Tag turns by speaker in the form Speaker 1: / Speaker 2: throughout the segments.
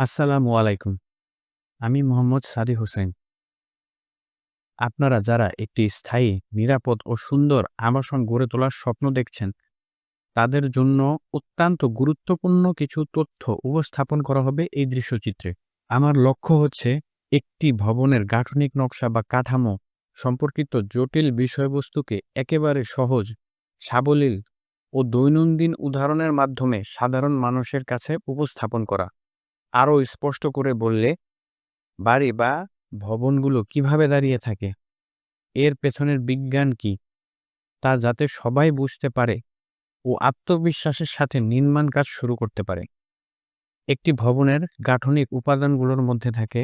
Speaker 1: আসসালামু আলাইকুম। আমি মোহাম্মদ সাদি হোসেন। আপনারা যারা একটি স্থায়ী, নিরাপদ ও সুন্দর আবাসন গড়ে তোলার স্বপ্ন দেখছেন, তাদের জন্য অত্যন্ত গুরুত্বপূর্ণ কিছু তথ্য উপস্থাপন করা হবে এই দৃশ্যচিত্রে। আমার লক্ষ্য হচ্ছে একটি ভবনের গাঠনিক নকশা বা কাঠামো সম্পর্কিত জটিল বিষয়বস্তুকে একেবারে সহজ, সাবলীল ও দৈনন্দিন উদাহরণের মাধ্যমে সাধারণ মানুষের কাছে উপস্থাপন করা। আরও স্পষ্ট করে বললে, বাড়ি বা ভবনগুলো কীভাবে দাঁড়িয়ে থাকে, এর পেছনের বিজ্ঞান কি, তা যাতে সবাই বুঝতে পারে ও আত্মবিশ্বাসের সাথে নির্মাণ কাজ শুরু করতে পারে। একটি ভবনের গাঠনিক উপাদানগুলোর মধ্যে থাকে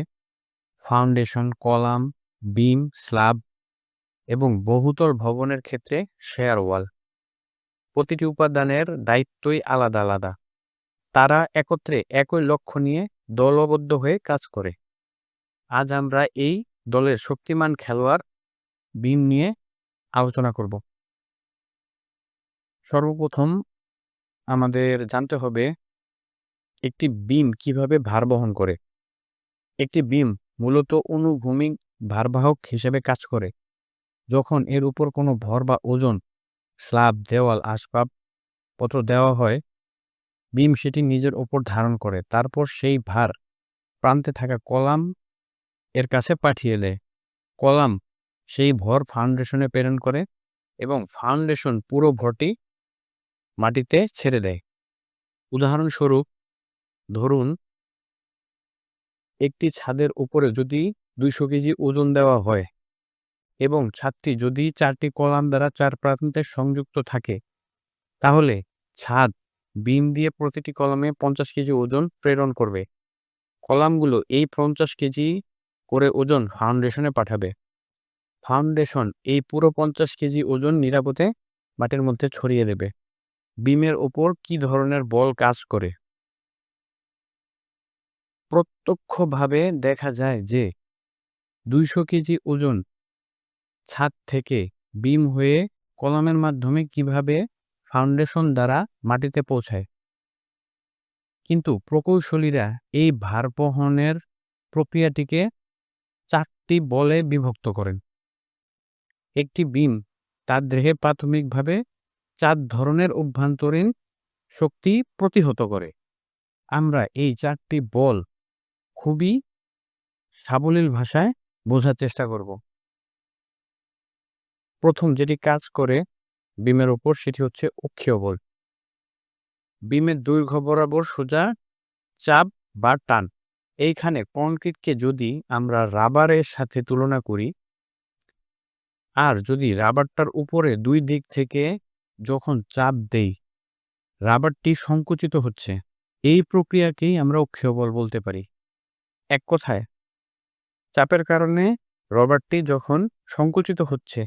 Speaker 1: ফাউন্ডেশন, কলাম, বিম, স্ল্যাব এবং বহুতল ভবনের ক্ষেত্রে শেয়ার ওয়াল। প্রতিটি উপাদানের দায়িত্বই আলাদা আলাদা। তারা একত্রে একই লক্ষ্য নিয়ে দলবদ্ধ হয়ে কাজ করে। আজ আমরা এই দলের শক্তিমান খেলোয়াড় বিম নিয়ে আলোচনা করব। সর্বপ্রথম আমাদের জানতে হবে একটি বিম কীভাবে ভার বহন করে। একটি বিম মূলত অনুভূমিক ভারবাহক হিসেবে কাজ করে। যখন এর উপর কোনো ভর বা ওজন স্ল্যাব, দেওয়াল, আসবাবপত্র দেওয়া হয়, বিম সেটি নিজের ওপর ধারণ করে। তারপর সেই ভার প্রান্তে থাকা কলাম এর কাছে পাঠিয়ে দেয়। কলাম সেই ভর ফাউন্ডেশনে প্রেরণ করে এবং ফাউন্ডেশন পুরো ভরটি মাটিতে ছেড়ে দেয়। উদাহরণস্বরূপ, ধরুন, একটি ছাদের উপরে যদি দুইশো কেজি ওজন দেওয়া হয় এবং ছাদটি যদি চারটি কলাম দ্বারা চার প্রান্তে সংযুক্ত থাকে, তাহলে ছাদ বিম দিয়ে প্রতিটি কলামে পঞ্চাশ কেজি ওজন প্রেরণ করবে। কলামগুলো এই পঞ্চাশ কেজি করে ওজন ফাউন্ডেশনে পাঠাবে। ফাউন্ডেশন এই পুরো পঞ্চাশ কেজি ওজন নিরাপদে মাটির মধ্যে ছড়িয়ে দেবে। বিমের ওপর কি ধরনের বল কাজ করে? প্রত্যক্ষভাবে দেখা যায় যে দুইশো কেজি ওজন ছাদ থেকে বিম হয়ে কলামের মাধ্যমে কীভাবে ফাউন্ডেশন দ্বারা মাটিতে পৌঁছায়। কিন্তু প্রকৌশলীরা এই ভারবহনের প্রক্রিয়াটিকে চারটি বলে বিভক্ত করেন। একটি বিম তার দেহে প্রাথমিকভাবে চার ধরনের অভ্যন্তরীণ শক্তি প্রতিহত করে। আমরা এই চারটি বল খুবই সাবলীল ভাষায় বোঝার চেষ্টা করব। প্রথম যেটি কাজ করে বিমের ওপর সেটি হচ্ছে অক্ষীয় বল। বিমের দৈর্ঘ্য বরাবর সোজা চাপ বা টান। এইখানে কংক্রিটকে যদি আমরা রাবারের সাথে তুলনা করি, আর যদি রাবারটার উপরে দুই দিক থেকে যখন চাপ দেই, রাবারটি সংকুচিত হচ্ছে, এই প্রক্রিয়াকেই আমরা অক্ষীয় বল বলতে পারি। এক কথায়, চাপের কারণে রবারটি যখন সংকুচিত হচ্ছে,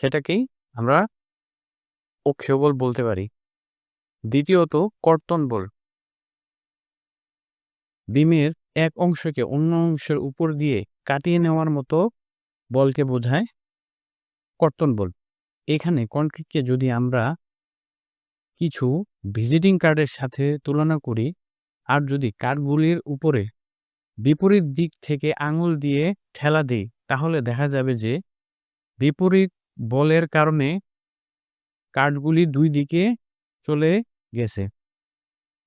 Speaker 1: সেটাকেই আমরা অক্ষীয় বল বলতে পারি। দ্বিতীয়ত, কর্তন বল। বিমের এক অংশকে অন্য অংশের উপর দিয়ে কাটিয়ে নেওয়ার মতো বলকে বোঝায় কর্তন বল। এখানে কনক্রিটকে যদি আমরা কিছু ভিজিটিং কার্ডের সাথে তুলনা করি আর যদি কার্ডগুলির উপরে বিপরীত দিক থেকে আঙুল দিয়ে ঠেলা দিই, তাহলে দেখা যাবে যে বিপরীত বলের কারণে কার্ডগুলি দুই দিকে চলে গেছে।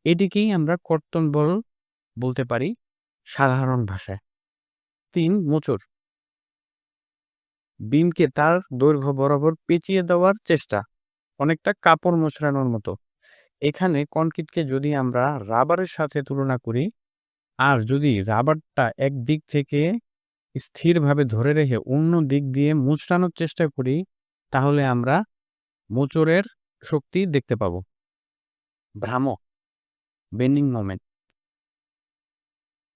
Speaker 1: এটিকেই আমরা কর্তন বল বলতে পারি সাধারণ ভাষায়। তিন, মোচড়। বিমকে তার দৈর্ঘ্য বরাবর পেঁচিয়ে দেওয়ার চেষ্টা, অনেকটা কাপড় মোচড়ানোর মতো। এখানে কনক্রিটকে যদি আমরা রাবারের সাথে তুলনা করি, আর যদি রাবারটা এক দিক থেকে স্থিরভাবে ধরে রেখে অন্য দিক দিয়ে মুচড়ানোর চেষ্টা করি, তাহলে আমরা মোচরের শক্তি দেখতে পাব। ভ্রামক বেন্ডিং মোমেন্ট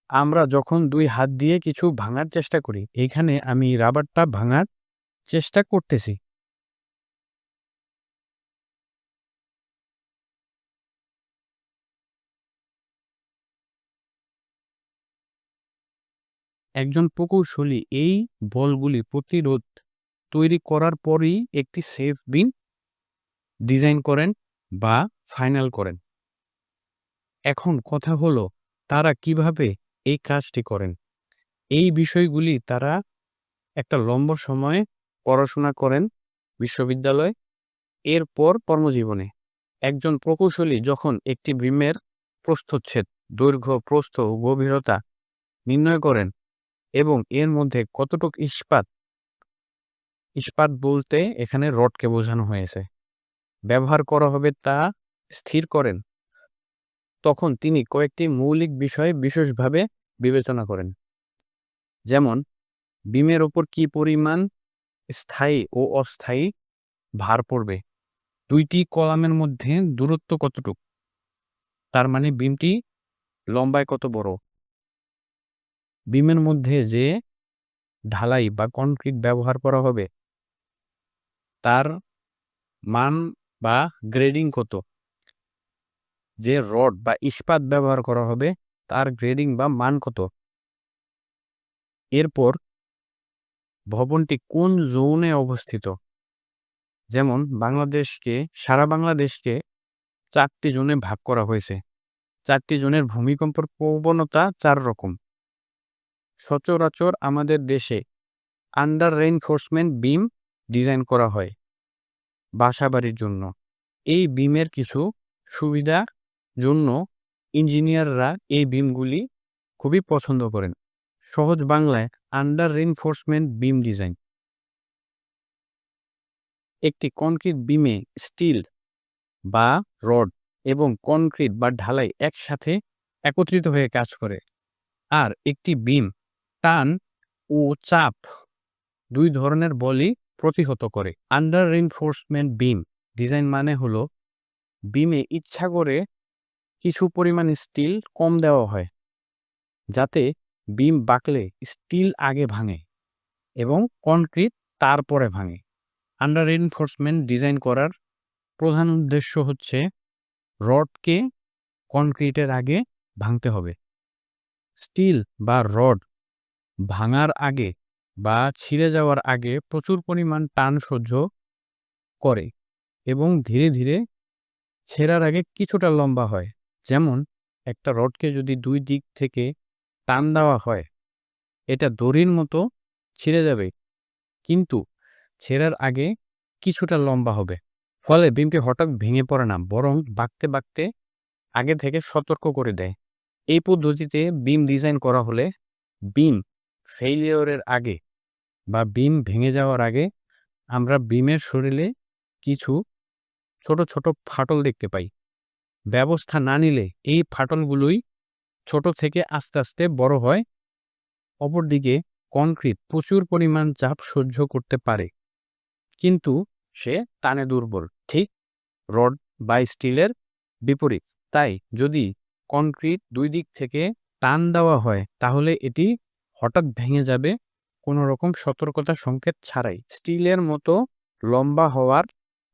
Speaker 1: আমরা যখন দুই হাত দিয়ে কিছু ভাঙার চেষ্টা করি এইখানে আমি রাবারটা ভাঙার চেষ্টা করতেছি। একজন প্রকৌশলী এই বলগুলি প্রতিরোধ তৈরি করার পরই একটি সেফ বিন ডিজাইন করেন বা ফাইনাল করেন। এখন কথা হলো, তারা কীভাবে এই কাজটি করেন? এই বিষয়গুলি তারা একটা লম্বা সময়ে পড়াশোনা করেন বিশ্ববিদ্যালয়, এরপর কর্মজীবনে। একজন প্রকৌশলী যখন একটি বিমের প্রস্থচ্ছেদ, দৈর্ঘ্য, প্রস্থ গভীরতা নির্ণয় করেন এবং এর মধ্যে কতটুক ইস্পাত? ইস্পাত বলতে এখানে রডকে বোঝানো হয়েছে। ব্যবহার করা হবে তা স্থির করেন। তখন তিনি কয়েকটি মৌলিক বিষয় বিশেষভাবে বিবেচনা করেন। যেমন, বিমের ওপর কি পরিমাণ স্থায়ী ও অস্থায়ী ভার পড়বে? দুইটি কলামের মধ্যে দূরত্ব কতটুক? তার মানে বিমটি লম্বায় কত বড়? বিমের মধ্যে যে ঢালাই বা কনক্রিট ব্যবহার করা হবে, তার মান বা গ্রেডিং কত? যে রড বা ইস্পাত ব্যবহার করা হবে, তার গ্রেডিং বা মান কত? এরপর ভবনটি কোন জোনে অবস্থিত? যেমন বাংলাদেশকে, সারা বাংলাদেশকে চারটি জোনে ভাগ করা হয়েছে। চারটি জোনের ভূমিকম্পের প্রবণতা চার রকম। সচরাচর আমাদের দেশে আন্ডার রেইনফোর্সমেন্ট বিম ডিজাইন করা হয় বাসাবাড়ির জন্য। এই বিমের কিছু সুবিধা জন্য ইঞ্জিনিয়াররা এই বিমগুলি খুবই পছন্দ করেন। সহজ বাংলায় আন্ডার রেইনফোর্সমেন্ট বিম ডিজাইন একটি কনক্রিট বিমে স্টিল বা রড এবং কনক্রিট বা ঢালাই একসাথে একত্রিত হয়ে কাজ করে। আর একটি বিম টান ও চাপ দুই ধরনের বলই প্রতিহত করে। আন্ডার রেইনফোর্সমেন্ট বিম ডিজাইন মানে হলো বিমে ইচ্ছা করে কিছু পরিমাণ স্টিল কম দেওয়া হয়, যাতে বিম বাঁকলে স্টিল আগে ভাঙে এবং কনক্রিট তারপরে ভাঙে। আন্ডার রেইনফোর্সমেন্ট ডিজাইন করার প্রধান উদ্দেশ্য হচ্ছে রডকে কনক্রিটের আগে ভাঙতে হবে। স্টিল বা রড ভাঙার আগে বা ছিঁড়ে যাওয়ার আগে প্রচুর পরিমাণ টান সহ্য করে এবং ধীরে ধীরে ছেঁড়ার আগে কিছুটা লম্বা হয়। যেমন, একটা রডকে যদি দুই দিক থেকে টান দেওয়া হয়, এটা দড়ির মতো ছিঁড়ে যাবে, কিন্তু ছেঁড়ার আগে কিছুটা লম্বা হবে। ফলে বিমটি হঠাৎ ভেঙে পড়ে না, বরং বাঁকতে বাঁকতে আগে থেকে সতর্ক করে দেয়। এই পদ্ধতিতে বিম ডিজাইন করা হলে বিম ফেইলিওরের আগে বা বিম ভেঙে যাওয়ার আগে আমরা বিমের শরীরে কিছু ছোট ছোট ফাটল দেখতে পাই। ব্যবস্থা না নিলে এই ফাটলগুলোই ছোট থেকে আস্তে আস্তে বড় হয়। অপরদিকে কনক্রিট প্রচুর পরিমাণ চাপ সহ্য করতে পারে। কিন্তু সে টানে দুর্বল, ঠিক? রড বা স্টিলের বিপরীত। তাই যদি কংক্রিট দুই দিক থেকে টান দেওয়া হয়, তাহলে এটি হঠাৎ ভেঙে যাবে, কোনো রকম সতর্কতা সংকেত ছাড়াই। স্টিলের মতো লম্বা হওয়ার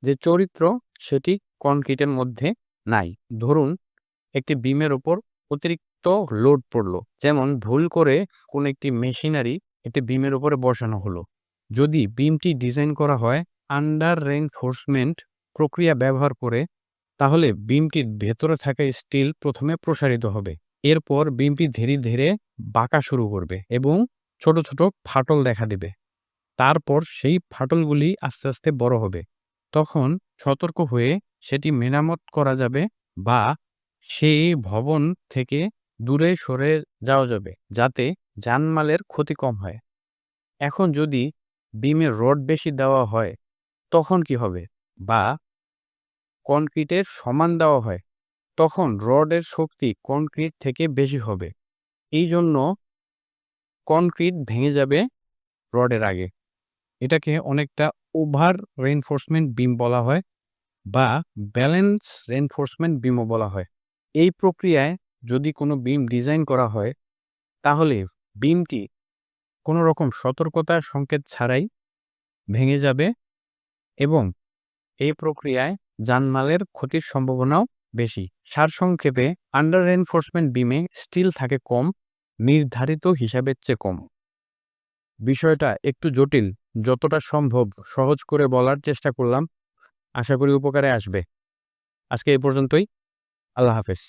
Speaker 1: যে চরিত্র, সেটি কনক্রিটের মধ্যে নাই। ধরুন, একটি বিমের ওপর অতিরিক্ত লোড পড়ল। যেমন ভুল করে কোন একটি মেশিনারি একটি বিমের উপরে বসানো হলো। যদি বিমটি ডিজাইন করা হয় আন্ডার রেনফোর্সমেন্ট প্রক্রিয়া ব্যবহার করে, তাহলে বিমটির ভেতরে থাকা স্টিল প্রথমে প্রসারিত হবে। এরপর বিমটি ধীরে ধীরে বাঁকা শুরু করবে এবং ছোট ছোট ফাটল দেখা দেবে। তারপর সেই ফাটলগুলি আস্তে আস্তে বড় হবে। তখন সতর্ক হয়ে সেটি মেরামত করা যাবে বা সেই ভবন থেকে দূরে সরে যাওয়া যাবে যাতে জানমালের ক্ষতি কম হয়। এখন যদি বিমের রড বেশি দেওয়া হয় তখন কি হবে? বা কনক্রিটের সমান দেওয়া হয় তখন রডের শক্তি কনক্রিট থেকে বেশি হবে। এই জন্য কনক্রিট ভেঙে যাবে রডের আগে। এটাকে অনেকটা ওভার রেনফোর্সমেন্ট বিম বলা হয় বা ব্যালেন্স রেনফোর্সমেন্ট বিমও বলা হয়। এই প্রক্রিয়ায় যদি কোনো বিম ডিজাইন করা হয়, তাহলে বিমটি কোনো রকম সতর্কতার সংকেত ছাড়াই ভেঙে যাবে এবং এই প্রক্রিয়ায় জানমালের ক্ষতির সম্ভাবনাও বেশি। সারসংক্ষেপে আন্ডার এনফোর্সমেন্ট বিমে স্টিল থাকে কম, নির্ধারিত হিসাবের চেয়ে কম। বিষয়টা একটু জটিল, যতটা সম্ভব সহজ করে বলার চেষ্টা করলাম। আশা করি উপকারে আসবে। আজকে এই পর্যন্তই। আল্লাহ হাফেজ।